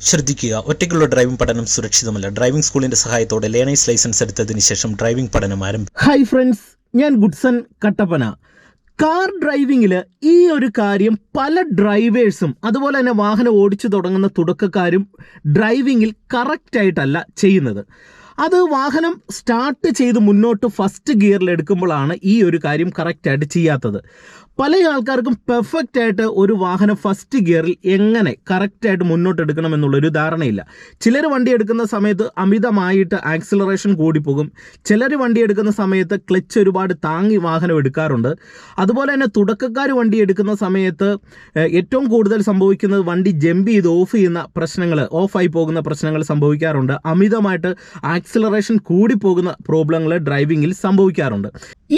ശ്രദ്ധിക്കുക. ഒറ്റയ്ക്കുള്ള ഡ്രൈവിംഗ് പഠനം സുരക്ഷിതമല്ല. ഡ്രൈവിംഗ് സ്കൂളിന്റെ സഹായത്തോടെ ലേണേഴ്സ് ലൈസൻസ് എടുത്തതിന് ശേഷം ഡ്രൈവിംഗ് പഠനം ആരംഭിക്കും ഹായ് ഫ്രണ്ട്സ് ഞാൻ ഗുഡ്സൺ കട്ടപ്പന. കാർ ഡ്രൈവിങ്ങിൽ ഈ ഒരു കാര്യം പല ഡ്രൈവേഴ്സും അതുപോലെ തന്നെ വാഹനം ഓടിച്ചു തുടങ്ങുന്ന തുടക്കക്കാരും ഡ്രൈവിങ്ങിൽ കറക്റ്റായിട്ടല്ല ചെയ്യുന്നത്. അത് വാഹനം സ്റ്റാർട്ട് ചെയ്ത് മുന്നോട്ട് ഫസ്റ്റ് ഗിയറിൽ എടുക്കുമ്പോഴാണ് ഈ ഒരു കാര്യം കറക്റ്റായിട്ട് ചെയ്യാത്തത്. പല ആൾക്കാർക്കും പെർഫെക്റ്റ് ആയിട്ട് ഒരു വാഹനം ഫസ്റ്റ് ഗിയറിൽ എങ്ങനെ കറക്റ്റായിട്ട് മുന്നോട്ട് എടുക്കണം എന്നുള്ളൊരു ധാരണയില്ല. ചിലർ വണ്ടി എടുക്കുന്ന സമയത്ത് അമിതമായിട്ട് ആക്സിലറേഷൻ കൂടിപ്പോകും ചിലർ വണ്ടി എടുക്കുന്ന സമയത്ത് ക്ലച്ച് ഒരുപാട് താങ്ങി വാഹനം എടുക്കാറുണ്ട്. അതുപോലെ തന്നെ തുടക്കക്കാർ വണ്ടി എടുക്കുന്ന സമയത്ത് ഏറ്റവും കൂടുതൽ സംഭവിക്കുന്നത് വണ്ടി ജമ്പ് ചെയ്ത് ഓഫ് ചെയ്യുന്ന പ്രശ്നങ്ങൾ ഓഫായി പോകുന്ന പ്രശ്നങ്ങൾ സംഭവിക്കാറുണ്ട്. അമിതമായിട്ട് ആക്സിലറേഷൻ കൂടിപ്പോകുന്ന പ്രോബ്ലങ്ങൾ ഡ്രൈവിങ്ങിൽ സംഭവിക്കാറുണ്ട്.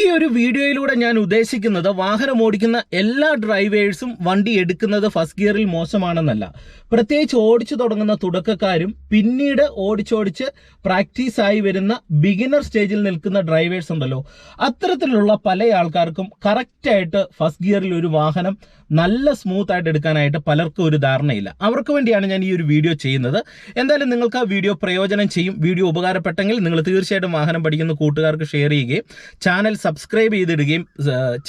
ഈ ഒരു വീഡിയോയിലൂടെ ഞാൻ ഉദ്ദേശിക്കുന്നത് വാഹനം ഓടിക്കുന്ന എല്ലാ ഡ്രൈവേഴ്സും വണ്ടി എടുക്കുന്നത് ഫസ്റ്റ് ഗിയറിൽ മോശമാണെന്നല്ല. പ്രത്യേകിച്ച് ഓടിച്ചു തുടങ്ങുന്ന തുടക്കക്കാരും പിന്നീട് ഓടിച്ചോടിച്ച് പ്രാക്ടീസ് ആയി വരുന്ന ബിഗിനർ സ്റ്റേജിൽ നിൽക്കുന്ന ഡ്രൈവേഴ്സ് ഉണ്ടല്ലോ. അത്തരത്തിലുള്ള പല ആൾക്കാർക്കും കറക്റ്റായിട്ട് ഫസ്റ്റ് ഗിയറിൽ ഒരു വാഹനം നല്ല സ്മൂത്ത് ആയിട്ട് എടുക്കാനായിട്ട് പലർക്കും ഒരു ധാരണയില്ല. അവർക്ക് വേണ്ടിയാണ് ഞാൻ ഈ ഒരു വീഡിയോ ചെയ്യുന്നത്. എന്തായാലും നിങ്ങൾക്ക് ആ വീഡിയോ പ്രയോജനം ചെയ്യും. വീഡിയോ ഉപകാരപ്പെട്ടെങ്കിൽ നിങ്ങൾ തീർച്ചയായിട്ടും വാഹനം പഠിക്കുന്ന കൂട്ടുകാർക്ക് ഷെയർ ചെയ്യുകയും ചാനൽ സബ്സ്ക്രൈബ് ചെയ്തിടുകയും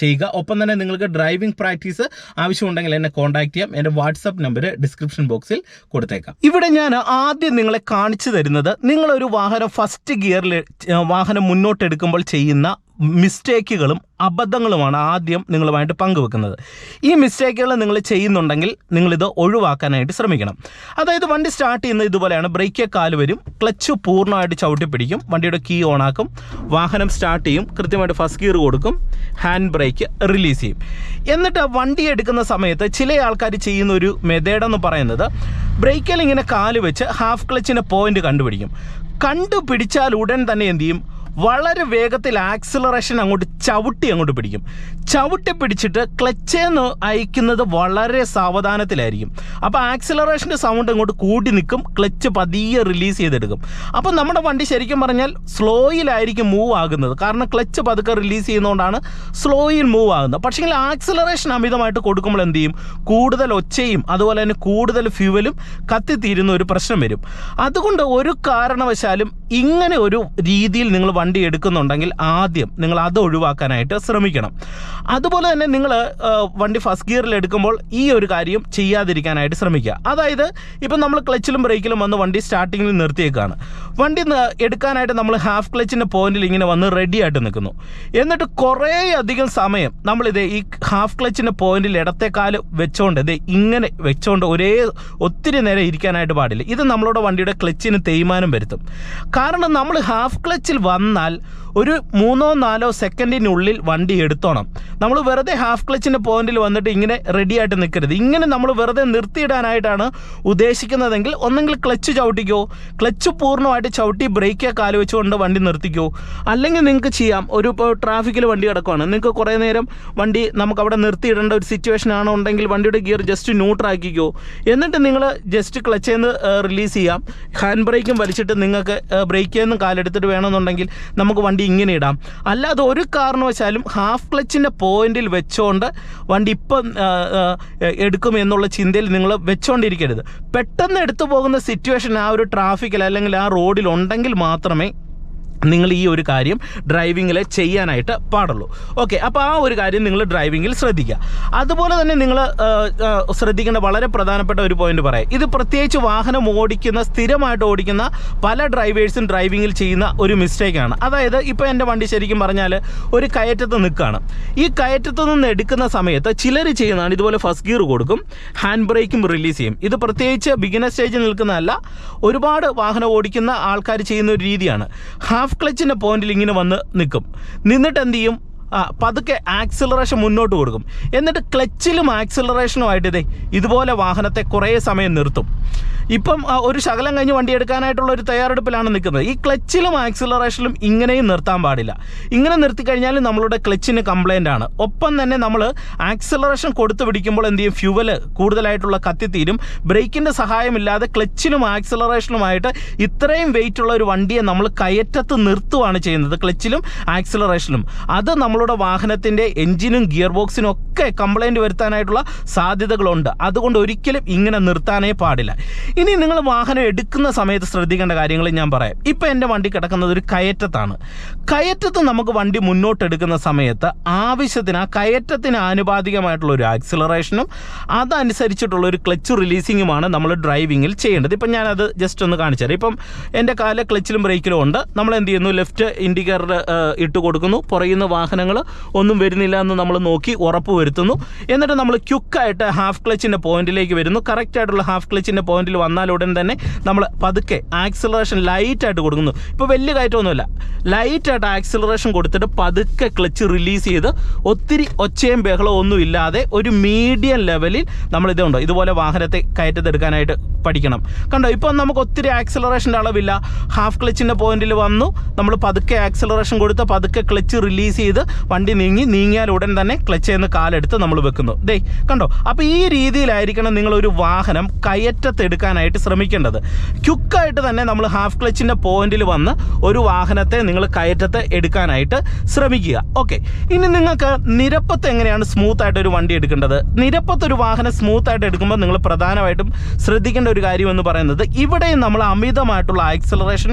ചെയ്യുക. ഒപ്പം തന്നെ നിങ്ങൾക്ക് ഡ്രൈവിംഗ് പ്രാക്ടീസ് ആവശ്യമുണ്ടെങ്കിൽ എന്നെ കോൺടാക്ട് ചെയ്യാം. എന്റെ വാട്സപ്പ് നമ്പർ ഡിസ്ക്രിപ്ഷൻ ബോക്സിൽ കൊടുത്തേക്കാം. ഇവിടെ ഞാൻ ആദ്യം നിങ്ങളെ കാണിച്ചു തരുന്നത് നിങ്ങളൊരു വാഹനം ഫസ്റ്റ് ഗിയറിൽ വാഹനം മുന്നോട്ടെടുക്കുമ്പോൾ ചെയ്യുന്ന മിസ്റ്റേക്കുകളും അബദ്ധങ്ങളുമാണ് ആദ്യം നിങ്ങളുമായിട്ട് പങ്കുവെക്കുന്നത്. ഈ മിസ്റ്റേക്കുകൾ നിങ്ങൾ ചെയ്യുന്നുണ്ടെങ്കിൽ നിങ്ങളിത് ഒഴിവാക്കാനായിട്ട് ശ്രമിക്കണം. അതായത് വണ്ടി സ്റ്റാർട്ട് ചെയ്യുന്നത് ഇതുപോലെയാണ്. ബ്രേക്ക് കാൽ വരും. ക്ലച്ച് പൂർണമായിട്ട് ചവിട്ടി പിടിക്കും വണ്ടിയുടെ കീ ഓണാക്കും. വാഹനം സ്റ്റാർട്ട് ചെയ്യും. കൃത്യമായിട്ട് ഫസ്റ്റ് ഗിയർ കൊടുക്കും. ഹാൻഡ് ബ്രേക്ക് റിലീസ് ചെയ്യും. എന്നിട്ട് വണ്ടി എടുക്കുന്ന സമയത്ത് ചില ആൾക്കാർ ചെയ്യുന്ന ഒരു മെത്തേഡ് എന്ന് പറയുന്നത് ബ്രേക്കിൽ ഇങ്ങനെ കാൽ വെച്ച് ഹാഫ് ക്ലച്ചിന്റെ പോയിന്റ് കണ്ടുപിടിക്കും. കണ്ടുപിടിച്ചാൽ ഉടൻ തന്നെ എന്ത് ചെയ്യും? വളരെ വേഗത്തിൽ ആക്സിലറേഷൻ അങ്ങോട്ട് ചവിട്ടി അങ്ങോട്ട് പിടിക്കും. ചവിട്ടി പിടിച്ചിട്ട് ക്ലച്ചേന്ന് അയക്കുന്നത് വളരെ സാവധാനത്തിലായിരിക്കും. അപ്പോൾ ആക്സിലറേഷന്റെ സൗണ്ട് അങ്ങോട്ട് കൂടി നിൽക്കും ക്ലച്ച് പതിയെ റിലീസ് ചെയ്തെടുക്കും. അപ്പോൾ നമ്മുടെ വണ്ടി ശരിക്കും പറഞ്ഞാൽ സ്ലോയിലായിരിക്കും മൂവ് ആകുന്നത്. കാരണം ക്ലച്ച് പതുക്കെ റിലീസ് ചെയ്യുന്നതുകൊണ്ടാണ് സ്ലോയിൽ മൂവ് ആകുന്നത്. പക്ഷേങ്കിൽ ആക്സിലറേഷൻ അമിതമായിട്ട് കൊടുക്കുമ്പോൾ എന്ത് ചെയ്യും? കൂടുതൽ ഒച്ചയും അതുപോലെ തന്നെ കൂടുതൽ ഫ്യൂവലും കത്തിത്തീരുന്ന ഒരു പ്രശ്നം വരും. അതുകൊണ്ട് ഒരു കാരണവശാലും ഇങ്ങനെ ഒരു രീതിയിൽ നിങ്ങൾ വണ്ടി എടുക്കുന്നുണ്ടെങ്കിൽ ആദ്യം നിങ്ങൾ അത് ഒഴിവാക്കാനായിട്ട് ശ്രമിക്കണം. അതുപോലെ തന്നെ നിങ്ങൾ വണ്ടി ഫസ്റ്റ് ഗിയറിൽ എടുക്കുമ്പോൾ ഈ ഒരു കാര്യം ചെയ്യാതിരിക്കാനായിട്ട് ശ്രമിക്കുക. അതായത് ഇപ്പം നമ്മൾ ക്ലച്ചിലും ബ്രേക്കിലും വന്ന് വണ്ടി സ്റ്റാർട്ടിങ്ങിൽ നിർത്തിയേക്കാണ്. വണ്ടി എടുക്കാനായിട്ട് നമ്മൾ ഹാഫ് ക്ലച്ചിന്റെ പോയിന്റിൽ ഇങ്ങനെ വന്ന് റെഡി ആയിട്ട് നിൽക്കുന്നു. എന്നിട്ട് കുറേ അധികം സമയം നമ്മളിത് ഈ ഹാഫ് ക്ലച്ചിന്റെ പോയിന്റിൽ ഇടത്തെ കാൽ വെച്ചോണ്ട് ഇത് ഇങ്ങനെ വെച്ചോണ്ട് ഒരേ ഒത്തിരി നേരം ഇരിക്കാനായിട്ട് പാടില്ല. ഇത് നമ്മളുടെ വണ്ടിയുടെ ക്ലച്ചിന് തേയ്മാനം വരുത്തും. കാരണം നമ്മൾ ഹാഫ് ക്ലച്ചിൽ വന്നാൽ ഒരു മൂന്നോ നാലോ സെക്കൻഡിനുള്ളിൽ വണ്ടി എടുത്തോണം. നമ്മൾ വെറുതെ ഹാഫ് ക്ലച്ചിന്റെ പോയിന്റിൽ വന്നിട്ട് ഇങ്ങനെ റെഡിയായിട്ട് നിൽക്കരുത്. ഇങ്ങനെ നമ്മൾ വെറുതെ നിർത്തിയിടാനായിട്ടാണ് ഉദ്ദേശിക്കുന്നതെങ്കിൽ ഒന്നെങ്കിൽ ക്ലച്ച് ചവിട്ടിക്കോ. ക്ലച്ച് പൂർണമായിട്ട് ചവിട്ടി ബ്രേക്ക് കാൽ വെച്ചുകൊണ്ട് വണ്ടി നിർത്തിക്കോ. അല്ലെങ്കിൽ നിങ്ങൾക്ക് ചെയ്യാം. ഒരു ഇപ്പോൾ ട്രാഫിക്കിൽ വണ്ടി കിടക്കുവാണ്. നിങ്ങൾക്ക് കുറേ നേരം വണ്ടി നമുക്ക് അവിടെ നിർത്തിയിടേണ്ട ഒരു സിറ്റുവേഷൻ ആണോ ഉണ്ടെങ്കിൽ വണ്ടിയുടെ ഗിയർ ജസ്റ്റ് ന്യൂട്രാക്കിക്കോ എന്നിട്ട് നിങ്ങൾ ജസ്റ്റ് ക്ലച്ചിൽ നിന്ന് റിലീസ് ചെയ്യാം. ഹാൻഡ് ബ്രേക്കും വലിച്ചിട്ട് നിങ്ങൾക്ക് ബ്രേക്കിൽ നിന്ന് കാലെടുത്തിട്ട് വേണമെന്നുണ്ടെങ്കിൽ നമുക്ക് വണ്ടി ഇങ്ങനെ ഇടാം. അല്ലാതെ ഒരു കാരണവശാലും ഹാഫ് ക്ലച്ചിന്റെ പോയിന്റിൽ വെച്ചുകൊണ്ട് വണ്ടി ഇപ്പം എടുക്കും എന്നുള്ള ചിന്തയിൽ നിങ്ങൾ വെച്ചുകൊണ്ടിരിക്കരുത് പെട്ടെന്ന് എടുത്തു പോകുന്ന സിറ്റുവേഷൻ ആ ഒരു ട്രാഫിക്കിൽ അല്ലെങ്കിൽ ആ റോഡിൽ ഉണ്ടെങ്കിൽ മാത്രമേ നിങ്ങൾ ഈ ഒരു കാര്യം ഡ്രൈവിങ്ങിൽ ചെയ്യാനായിട്ട് പാടുള്ളൂ. ഓക്കെ അപ്പോൾ ആ ഒരു കാര്യം നിങ്ങൾ ഡ്രൈവിങ്ങിൽ ശ്രദ്ധിക്കുക. അതുപോലെ തന്നെ നിങ്ങൾ ശ്രദ്ധിക്കേണ്ട വളരെ പ്രധാനപ്പെട്ട ഒരു പോയിന്റ് പറയാം. ഇത് പ്രത്യേകിച്ച് വാഹനം ഓടിക്കുന്ന സ്ഥിരമായിട്ട് ഓടിക്കുന്ന പല ഡ്രൈവേഴ്സും ഡ്രൈവിങ്ങിൽ ചെയ്യുന്ന ഒരു മിസ്റ്റേക്കാണ് അതായത് ഇപ്പോൾ എന്റെ വണ്ടി ശരിക്കും പറഞ്ഞാൽ ഒരു കയറ്റത്ത് നിൽക്കുകയാണ് ഈ കയറ്റത്ത് നിന്ന് എടുക്കുന്ന സമയത്ത് ചിലർ ചെയ്യുന്നതാണ് ഇതുപോലെ ഫസ്റ്റ് ഗിയർ കൊടുക്കും ഹാൻഡ് ബ്രേക്കും റിലീസ് ചെയ്യും. ഇത് പ്രത്യേകിച്ച് ബിഗിനർ സ്റ്റേജിൽ നിൽക്കുന്നതല്ല ഒരുപാട് വാഹനം ഓടിക്കുന്ന ആൾക്കാർ ചെയ്യുന്ന ഒരു രീതിയാണ്. ഹാഫ് ക്ലച്ചിന്റെ പോയിന്റിൽ ഇങ്ങനെ വന്ന് നിൽക്കും നിന്നിട്ട് എന്ത് ചെയ്യും? പതുക്കെ ആക്സിലറേഷൻ മുന്നോട്ട് കൊടുക്കും. എന്നിട്ട് ക്ലച്ചിലും ആക്സിലറേഷനുമായിട്ട് ഇതേ ഇതുപോലെ വാഹനത്തെ കുറേ സമയം നിർത്തും. ഇപ്പം ഒരു ശകലം കഴിഞ്ഞ് വണ്ടി എടുക്കാനായിട്ടുള്ള ഒരു തയ്യാറെടുപ്പിലാണ് നിൽക്കുന്നത്. ഈ ക്ലച്ചിലും ആക്സിലറേഷനിലും ഇങ്ങനെയും നിർത്താൻ പാടില്ല. ഇങ്ങനെ നിർത്തി കഴിഞ്ഞാൽ നമ്മളുടെ ക്ലച്ചിന് കംപ്ലൈന്റ് ആണ്. ഒപ്പം തന്നെ നമ്മൾ ആക്സിലറേഷൻ കൊടുത്തു പിടിക്കുമ്പോൾ എന്ത് ചെയ്യും? ഫ്യൂവൽ കൂടുതലായിട്ടുള്ള കത്തിത്തീരും ബ്രേക്കിന്റെ സഹായമില്ലാതെ ക്ലച്ചിലും ആക്സിലറേഷനുമായിട്ട് ഇത്രയും വെയിറ്റ് ഉള്ള ഒരു വണ്ടിയെ നമ്മൾ കയറ്റത്ത് നിർത്തുവാണ് ചെയ്യുന്നത്. ക്ലച്ചിലും ആക്സിലറേഷനും അത് നമ്മൾ നിങ്ങളുടെ വാഹനത്തിന്റെ എഞ്ചിനും ഗിയർ ബോക്സിനും ഒക്കെ കംപ്ലൈന്റ് വരുത്താനായിട്ടുള്ള സാധ്യതകളുണ്ട്. അതുകൊണ്ട് ഒരിക്കലും ഇങ്ങനെ നിർത്താനേ പാടില്ല. ഇനി നിങ്ങൾ വാഹനം എടുക്കുന്ന സമയത്ത് ശ്രദ്ധിക്കേണ്ട കാര്യങ്ങൾ ഞാൻ പറയാം. ഇപ്പം എന്റെ വണ്ടി കിടക്കുന്നത് ഒരു കയറ്റത്താണ്. കയറ്റത്ത് നമുക്ക് വണ്ടി മുന്നോട്ടെടുക്കുന്ന സമയത്ത് ആവശ്യത്തിന് ആ കയറ്റത്തിന് ആനുപാതികമായിട്ടുള്ള ഒരു ആക്സിലറേഷനും അതനുസരിച്ചിട്ടുള്ള ഒരു ക്ലച്ച് റിലീസിങ്ങുമാണ് നമ്മൾ ഡ്രൈവിങ്ങിൽ ചെയ്യേണ്ടത്. ഇപ്പം ഞാനത് ജസ്റ്റ് ഒന്ന് കാണിച്ചു തരാം. ഇപ്പം എന്റെ കാല ക്ലച്ചിലും ബ്രേക്കിലും ഉണ്ട്. നമ്മൾ എന്ത് ചെയ്യുന്നു ലെഫ്റ്റ് ഇൻഡിക്കേറ്റർ ഇട്ട് കൊടുക്കുന്നു. പുറയുന്ന വാഹനങ്ങൾ ഒന്നും വരുന്നില്ല എന്ന് നമ്മൾ നോക്കി ഉറപ്പ് വരുത്തുന്നു. എന്നിട്ട് നമ്മൾ ക്യുക്കായിട്ട് ഹാഫ് ക്ലച്ചിന്റെ പോയിന്റിലേക്ക് വരുന്നു. കറക്റ്റ് ആയിട്ടുള്ള ഹാഫ് ക്ലച്ചിന്റെ പോയിന്റിൽ വന്നാൽ ഉടൻ തന്നെ നമ്മൾ പതുക്കെ ആക്സിലറേഷൻ ലൈറ്റായിട്ട് കൊടുക്കുന്നു. ഇപ്പോൾ വലിയ കയറ്റമൊന്നുമില്ല. ലൈറ്റായിട്ട് ആക്സിലറേഷൻ കൊടുത്തിട്ട് പതുക്കെ ക്ലച്ച് റിലീസ് ചെയ്ത് ഒത്തിരി ഒച്ചയും ബഹളവും ഒന്നും ഇല്ലാതെ ഒരു മീഡിയം ലെവലിൽ നമ്മൾ ഇതുണ്ടോ. ഇതുപോലെ വാഹനത്തെ കയറ്റത്തെടുക്കാനായിട്ട് പഠിക്കണം. കണ്ടോ? ഇപ്പം നമുക്ക് ഒത്തിരി ആക്സിലറേഷന്റെ അളവില്ല. ഹാഫ് ക്ലച്ചിന്റെ പോയിന്റിൽ വന്നു. നമ്മൾ പതുക്കെ ആക്സിലറേഷൻ കൊടുത്ത് പതുക്കെ ക്ലച്ച് റിലീസ് ചെയ്ത് വണ്ടി നീങ്ങി നീങ്ങിയാൽ ഉടൻ തന്നെ ക്ലച്ച് നിന്ന് കാലെടുത്ത് നമ്മൾ വെക്കുന്നു. ദേ കണ്ടോ? അപ്പോൾ ഈ രീതിയിലായിരിക്കണം നിങ്ങളൊരു വാഹനം കയറ്റത്തെടുക്കാനായിട്ട് ശ്രമിക്കേണ്ടത്. ക്യുക്കായിട്ട് തന്നെ നമ്മൾ ഹാഫ് ക്ലച്ചിന്റെ പോയിന്റിൽ വന്ന് ഒരു വാഹനത്തെ നിങ്ങൾ കയറ്റത്തെ എടുക്കാനായിട്ട് ശ്രമിക്കുക. ഓക്കെ. ഇനി നിങ്ങൾക്ക് നിരപ്പത്ത് എങ്ങനെയാണ് സ്മൂത്തായിട്ട് ഒരു വണ്ടി എടുക്കേണ്ടത്? നിരപ്പത്ത് ഒരു വാഹനം സ്മൂത്തായിട്ട് എടുക്കുമ്പോൾ നിങ്ങൾ പ്രധാനമായിട്ടും ശ്രദ്ധിക്കേണ്ട ഒരു കാര്യം എന്ന് പറയുന്നത് ഇവിടെയും നമ്മൾ അമിതമായിട്ടുള്ള ആക്സിലറേഷൻ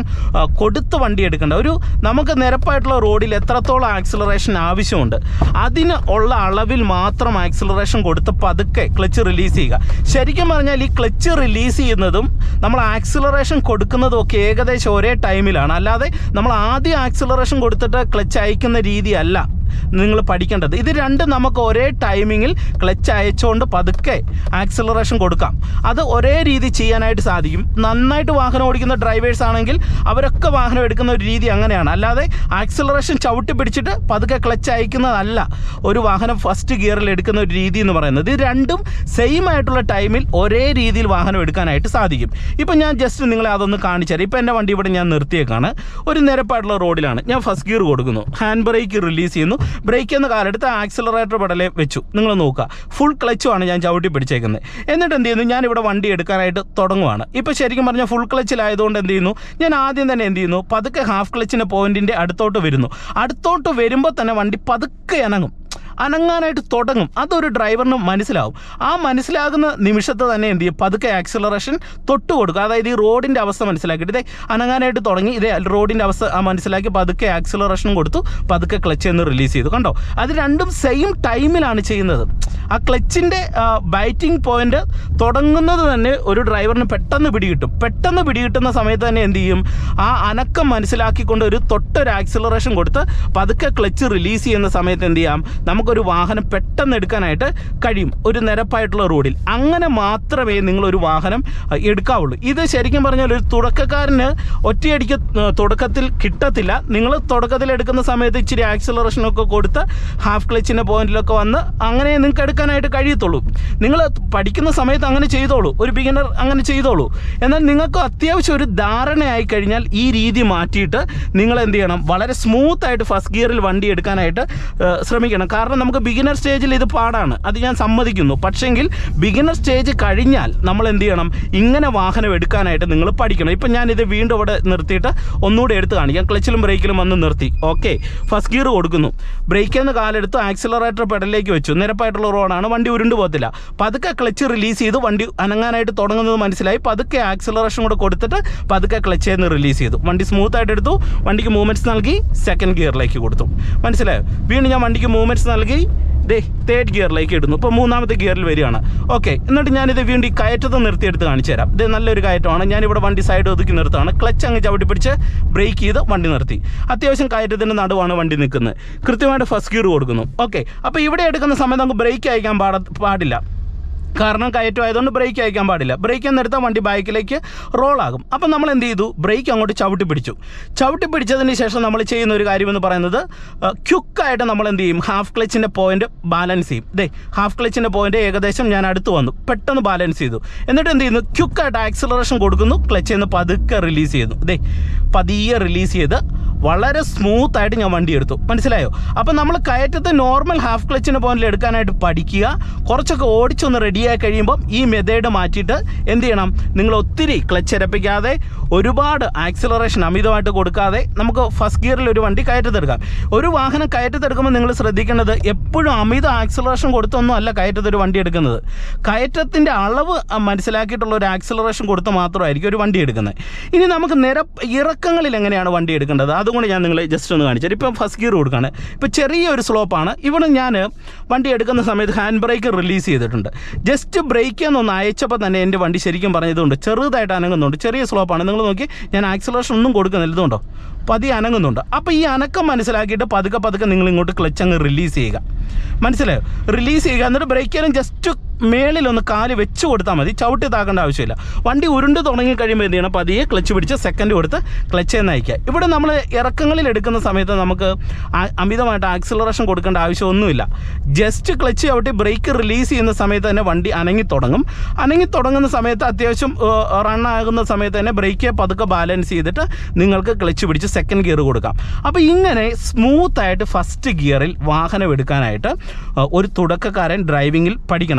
കൊടുത്ത് വണ്ടി എടുക്കേണ്ട ഒരു നമുക്ക് നിരപ്പായിട്ടുള്ള റോഡിൽ എത്രത്തോളം ആക്സിലറേഷൻ ആവശ്യമുണ്ട് അതിന് ഉള്ള അളവിൽ മാത്രം ആക്സിലറേഷൻ കൊടുത്ത് പതുക്കെ ക്ലച്ച് റിലീസ് ചെയ്യുക. ശരിക്കും പറഞ്ഞാൽ ഈ ക്ലച്ച് റിലീസ് ചെയ്യുന്നതും നമ്മൾ ആക്സിലറേഷൻ കൊടുക്കുന്നതും ഒക്കെ ഏകദേശം ഒരേ ടൈമിലാണ് അല്ലാതെ നമ്മൾ ആദ്യം ആക്സിലറേഷൻ കൊടുത്തിട്ട് ക്ലച്ച് അയക്കുന്ന രീതിയല്ല. നിങ്ങൾ പഠിക്കേണ്ടത്. ഇത് രണ്ടും നമുക്ക് ഒരേ ടൈമിങ്ങിൽ ക്ലച്ച് അയച്ചുകൊണ്ട് പതുക്കെ ആക്സിലറേഷൻ കൊടുക്കാം. അത് ഒരേ രീതി ചെയ്യാനായിട്ട് സാധിക്കും. നന്നായിട്ട് വാഹനം ഓടിക്കുന്ന ഡ്രൈവേഴ്സ് ആണെങ്കിൽ അവരൊക്കെ വാഹനം എടുക്കുന്ന ഒരു രീതി അങ്ങനെയാണ്. അല്ലാതെ ആക്സിലറേഷൻ ചവിട്ടി പിടിച്ചിട്ട് പതുക്കെ ക്ലച്ച് അയക്കുന്നതല്ല ഒരു വാഹനം ഫസ്റ്റ് ഗിയറിൽ എടുക്കുന്ന ഒരു രീതി എന്ന് പറയുന്നത്. ഇത് രണ്ടും സെയിം ആയിട്ടുള്ള ടൈമിൽ ഒരേ രീതിയിൽ വാഹനം എടുക്കാനായിട്ട് സാധിക്കും. ഇപ്പം ഞാൻ ജസ്റ്റ് നിങ്ങളെ അതൊന്ന് കാണിച്ചു തരാം. ഇപ്പം എന്റെ വണ്ടി ഇവിടെ ഞാൻ നിർത്തിയേക്കാണ്. ഒരു നിരപ്പായിട്ടുള്ള റോഡിലാണ് ഞാൻ ഫസ്റ്റ് ഗിയർ കൊടുക്കുന്നു. ഹാൻഡ് ബ്രേക്ക് റിലീസ് ചെയ്യുന്നു. ബ്രേക്ക് എന്ന കാലെടുത്ത് ആക്സിലറേറ്റർ പെടലെ വെച്ചു. നിങ്ങൾ നോക്കുക. ഫുൾ ക്ലച്ചുമാണ് ഞാൻ ചവിട്ടി പിടിച്ചേക്കുന്നത്. എന്നിട്ട് എന്ത് ചെയ്യുന്നു? ഞാൻ ഇവിടെ വണ്ടി എടുക്കാനായിട്ട് തുടങ്ങുവാണ്. ഇപ്പോൾ ശരിക്കും പറഞ്ഞാൽ ഫുൾ ക്ലച്ചിലായതുകൊണ്ട് എന്ത് ചെയ്യുന്നു? ഞാൻ ആദ്യം തന്നെ എന്ത് ചെയ്യുന്നു? പതുക്കെ ഹാഫ് ക്ലച്ചിന്റെ പോയിന്റിന്റെ അടുത്തോട്ട് വരുന്നു. അടുത്തോട്ട് വരുമ്പോൾ തന്നെ വണ്ടി പതുക്കെ അനങ്ങും. അനങ്ങാനായിട്ട് തുടങ്ങും. അതൊരു ഡ്രൈവറിന് മനസ്സിലാവും. ആ മനസ്സിലാകുന്ന നിമിഷത്തെ തന്നെ എന്ത് ചെയ്യും? പതുക്കെ ആക്സിലറേഷൻ തൊട്ട് കൊടുക്കുക അതായത് ഈ റോഡിന്റെ അവസ്ഥ മനസ്സിലാക്കിയിട്ട് ഇതേ അനങ്ങാനായിട്ട് തുടങ്ങി. ഇതേ റോഡിന്റെ അവസ്ഥ മനസ്സിലാക്കി പതുക്കെ ആക്സിലറേഷൻ കൊടുത്തു. പതുക്കെ ക്ലച്ച് എന്ന് റിലീസ് ചെയ്തു. കണ്ടോ? അത് രണ്ടും സെയിം ടൈമിലാണ് ചെയ്യുന്നത്. ആ ക്ലച്ചിന്റെ ബൈറ്റിംഗ് പോയിന്റ് തുടങ്ങുന്നത് തന്നെ ഒരു ഡ്രൈവറിന് പെട്ടെന്ന് പിടികിട്ടും. പെട്ടെന്ന് പിടികിട്ടുന്ന സമയത്ത് തന്നെ എന്ത് ചെയ്യും? ആ അനക്കം മനസ്സിലാക്കിക്കൊണ്ട് ഒരു തൊട്ടൊരു ആക്സിലറേഷൻ കൊടുത്ത് പതുക്കെ ക്ലച്ച് റിലീസ് ചെയ്യുന്ന സമയത്ത് എന്ത് ചെയ്യാം? നമുക്കൊരു വാഹനം പെട്ടെന്ന് എടുക്കാനായിട്ട് കഴിയും. ഒരു നിരപ്പായിട്ടുള്ള റോഡിൽ. അങ്ങനെ മാത്രമേ നിങ്ങളൊരു വാഹനം എടുക്കാവുള്ളൂ. ഇത് ശരിക്കും പറഞ്ഞാൽ ഒരു തുടക്കക്കാരന് ഒറ്റയടിക്ക് തുടക്കത്തിൽ കിട്ടത്തില്ല. നിങ്ങൾ തുടക്കത്തിൽ എടുക്കുന്ന സമയത്ത് ഇച്ചിരി ആക്സിലറേഷനൊക്കെ കൊടുത്ത് ഹാഫ് ക്ലച്ചിന്റെ പോയിന്റിലൊക്കെ വന്ന് അങ്ങനെ നിങ്ങൾക്ക് എടുക്കാനായിട്ട് കഴിയത്തുള്ളൂ. നിങ്ങൾ പഠിക്കുന്ന സമയത്ത് അങ്ങനെ ചെയ്തോളൂ. ഒരു ബിഗിനർ അങ്ങനെ ചെയ്തോളൂ. എന്നാൽ നിങ്ങൾക്ക് അത്യാവശ്യം ഒരു ധാരണയായി കഴിഞ്ഞാൽ ഈ രീതി മാറ്റിയിട്ട് നിങ്ങൾ എന്ത് ചെയ്യണം? വളരെ സ്മൂത്ത് ആയിട്ട് ഫസ്റ്റ് ഗിയറിൽ വണ്ടി എടുക്കാനായിട്ട് ശ്രമിക്കണം. കാരണം നമുക്ക് ബിഗിനർ സ്റ്റേജിൽ ഇത് പാടാണ്. അത് ഞാൻ സമ്മതിക്കുന്നു. പക്ഷെങ്കിൽ ബിഗിനർ സ്റ്റേജ് കഴിഞ്ഞാൽ നമ്മൾ എന്ത് ചെയ്യണം? ഇങ്ങനെ വാഹനം എടുക്കാനായിട്ട് നിങ്ങൾ പഠിക്കണം. ഇപ്പം ഞാനിത് വീണ്ടും ഇവിടെ നിർത്തിയിട്ട് ഒന്നുകൂടെ എടുത്ത് കാണിക്കാം. ക്ലച്ചിലും ബ്രേക്കിലും വന്ന് നിർത്തി. ഓക്കെ. ഫസ്റ്റ് ഗിയർ കൊടുക്കുന്നു. ബ്രേക്കിൽ നിന്ന് കാലെടുത്ത് ആക്സിലറേറ്റർ പെടലിലേക്ക് വെച്ചു. നിരപ്പായിട്ടുള്ള റോഡാണ് വണ്ടി ഉരുണ്ടു പോകത്തില്ല. പതുക്കെ ക്ലച്ച് റിലീസ് ചെയ്ത്. വണ്ടി അനങ്ങാനായിട്ട് തുടങ്ങുന്നത് മനസ്സിലായി. പതുക്കെ ആക്സിലറേഷൻ കൂടെ കൊടുത്തിട്ട് പതുക്കെ ക്ലച്ച് നിന്ന് റിലീസ് ചെയ്തു. വണ്ടി സ്മൂത്ത് ആയിട്ട് എടുത്തു. വണ്ടിക്ക് മൂവ്മെന്റ്സ് നൽകി. സെക്കൻഡ് ഗിയറിലേക്ക് കൊടുത്തു. മനസ്സിലായോ? വീണ്ടും ഞാൻ വണ്ടിക്ക് മൂവ്മെന്റ്സ് നൽകി. ദേ തേർഡ് ഗിയറിലേക്ക് ഇടുന്നു. ഇപ്പോൾ മൂന്നാമത്തെ ഗിയറിൽ വരികയാണ്. ഓക്കെ എന്നിട്ട് ഞാനിത് വീണ്ടും ഈ കയറ്റത്ത് നിർത്തിയെടുത്ത് കാണിച്ചു തരാം. ഇത് നല്ലൊരു കയറ്റമാണ്. ഞാനിവിടെ വണ്ടി സൈഡ് ഒതുക്കി നിർത്താണ് ക്ലച്ച് അങ്ങ് ചവിട്ടി പിടിച്ച് ബ്രേക്ക് ചെയ്ത് വണ്ടി നിർത്തി. അത്യാവശ്യം കയറ്റത്തിന്റെ നടുവാണ് വണ്ടി നിൽക്കുന്നത്. കൃത്യമായിട്ട് ഫസ്റ്റ് ഗിയർ കൊടുക്കുന്നു. ഓക്കെ അപ്പോൾ ഇവിടെ എടുക്കുന്ന സമയത്ത് നമുക്ക് ബ്രേക്ക് അയക്കാൻ പാട പാടില്ല. കാരണം കയറ്റമായതുകൊണ്ട് ബ്രേക്ക് അയക്കാൻ പാടില്ല. ബ്രേക്ക് എന്നെടുത്താൽ വണ്ടി ബാക്കിലേക്ക് റോളാകും അപ്പം നമ്മൾ എന്ത് ചെയ്തു? ബ്രേക്ക് അങ്ങോട്ട് ചവിട്ടി പിടിച്ചു. ചവിട്ടി പിടിച്ചതിന് ശേഷം നമ്മൾ ചെയ്യുന്ന ഒരു കാര്യമെന്ന് പറയുന്നത് ക്യുക്കായിട്ട് നമ്മൾ എന്ത് ചെയ്യും? ഹാഫ് ക്ലച്ചിന്റെ പോയിന്റ് ബാലൻസ് ചെയ്യും. ദേ ഹാഫ് ക്ലച്ചിന്റെ പോയിന്റ് ഏകദേശം ഞാൻ അടുത്ത് വന്നു. പെട്ടെന്ന് ബാലൻസ് ചെയ്തു. എന്നിട്ട് എന്ത് ചെയ്യുന്നു? ക്യുക്കായിട്ട് ആക്സിലറേഷൻ കൊടുക്കുന്നു. ക്ലച്ചിൽ നിന്ന് പതുക്കെ റിലീസ് ചെയ്യുന്നു. ദേ പതിയെ റിലീസ് ചെയ്ത് വളരെ സ്മൂത്ത് ആയിട്ട് ഞാൻ വണ്ടി എടുത്തു. മനസ്സിലായോ? അപ്പം നമ്മൾ കയറ്റത്തെ നോർമൽ ഹാഫ് ക്ലച്ചിന് പോയിന്റിൽ എടുക്കാനായിട്ട് പഠിക്കുക. കുറച്ചൊക്കെ ഓടിച്ചൊന്ന് റെഡിയായി കഴിയുമ്പം ഈ മെത്തേഡ് മാറ്റിയിട്ട് എന്ത് ചെയ്യണം? നിങ്ങൾ ഒത്തിരി ക്ലച്ച് ഇരപ്പിക്കാതെ ഒരുപാട് ആക്സിലറേഷൻ അമിതമായിട്ട് കൊടുക്കാതെ നമുക്ക് ഫസ്റ്റ് ഗിയറിൽ ഒരു വണ്ടി കയറ്റത്തെടുക്കാം. ഒരു വാഹനം കയറ്റത്തെടുക്കുമ്പോൾ നിങ്ങൾ ശ്രദ്ധിക്കേണ്ടത് എപ്പോഴും അമിത ആക്സിലറേഷൻ കൊടുത്തൊന്നും അല്ല കയറ്റത്തൊരു വണ്ടി എടുക്കുന്നത്. കയറ്റത്തിന്റെ അളവ് മനസ്സിലാക്കിയിട്ടുള്ള ഒരു ആക്സിലറേഷൻ കൊടുത്ത് മാത്രമായിരിക്കും ഒരു വണ്ടി എടുക്കുന്നത്. ഇനി നമുക്ക് നിര ഇറക്കങ്ങളിൽ എങ്ങനെയാണ് വണ്ടി എടുക്കേണ്ടത്? അതുകൊണ്ട് ഞാൻ നിങ്ങളെ ജസ്റ്റ് ഒന്ന് കാണിച്ചു ഇപ്പം ഫസ്റ്റ് ഗിയർ കൊടുക്കുകയാണ്. ഇപ്പോൾ ചെറിയൊരു സ്ലോപ്പാണ് ഇവിടെ ഞാൻ വണ്ടി എടുക്കുന്ന സമയത്ത് ഹാൻഡ് ബ്രേക്ക് റിലീസ് ചെയ്തിട്ടുണ്ട്. ജസ്റ്റ് ബ്രേക്ക് എന്നൊന്ന് അയച്ചപ്പോൾ തന്നെ എന്റെ വണ്ടി ശരിക്കും പറഞ്ഞതുകൊണ്ട് ചെറുതായിട്ട് അനങ്ങുന്നുണ്ട്. ചെറിയ സ്ലോപ്പാണ് നിങ്ങൾ നോക്കി ഞാൻ ആക്സിലറേഷൻ ഒന്നും കൊടുക്കുന്നില്ല. ഇതുകൊണ്ടോ? പതി അനങ്ങുന്നുണ്ട്. അപ്പോൾ ഈ അനക്കം മനസ്സിലാക്കിയിട്ട് പതുക്കെ പതുക്കെ നിങ്ങൾ ഇങ്ങോട്ട് ക്ലച്ച് അങ്ങ് റിലീസ് ചെയ്യുക. മനസ്സിലായോ? റിലീസ് ചെയ്യുക. എന്നിട്ട് ബ്രേക്കിലും ജസ്റ്റ് മേളിലൊന്ന് കാൽ വെച്ച് കൊടുത്താൽ മതി. ചവിട്ടി താക്കേണ്ട ആവശ്യമില്ല. വണ്ടി ഉരുണ്ട് തുടങ്ങി കഴിയുമ്പോൾ എന്ത് ചെയ്യണം? പതിയെ ക്ലച്ച് പിടിച്ച് സെക്കൻഡ് കൊടുത്ത് ക്ലച്ച് നയിക്കുക ഇവിടെ നമ്മൾ ഇറക്കങ്ങളിൽ എടുക്കുന്ന സമയത്ത് നമുക്ക് അമിതമായിട്ട് ആക്സിലറേഷൻ കൊടുക്കേണ്ട ആവശ്യമൊന്നുമില്ല. ജസ്റ്റ് ക്ലച്ച് ചവിട്ടി ബ്രേക്ക് റിലീസ് ചെയ്യുന്ന സമയത്ത് തന്നെ വണ്ടി അനങ്ങി തുടങ്ങും. അനങ്ങി തുടങ്ങുന്ന സമയത്ത് അത്യാവശ്യം റണ്ണാകുന്ന സമയത്ത് തന്നെ ബ്രേക്ക് പതുക്കെ ബാലൻസ് ചെയ്തിട്ട് നിങ്ങൾക്ക് ക്ലച്ച് പിടിച്ച് സെക്കൻഡ് ഗിയർ കൊടുക്കാം. അപ്പോൾ ഇങ്ങനെ സ്മൂത്തായിട്ട് ഫസ്റ്റ് ഗിയറിൽ വാഹനം എടുക്കാനായിട്ട് ഒരു തുടക്കക്കാരൻ ഡ്രൈവിങ്ങിൽ പഠിക്കണം.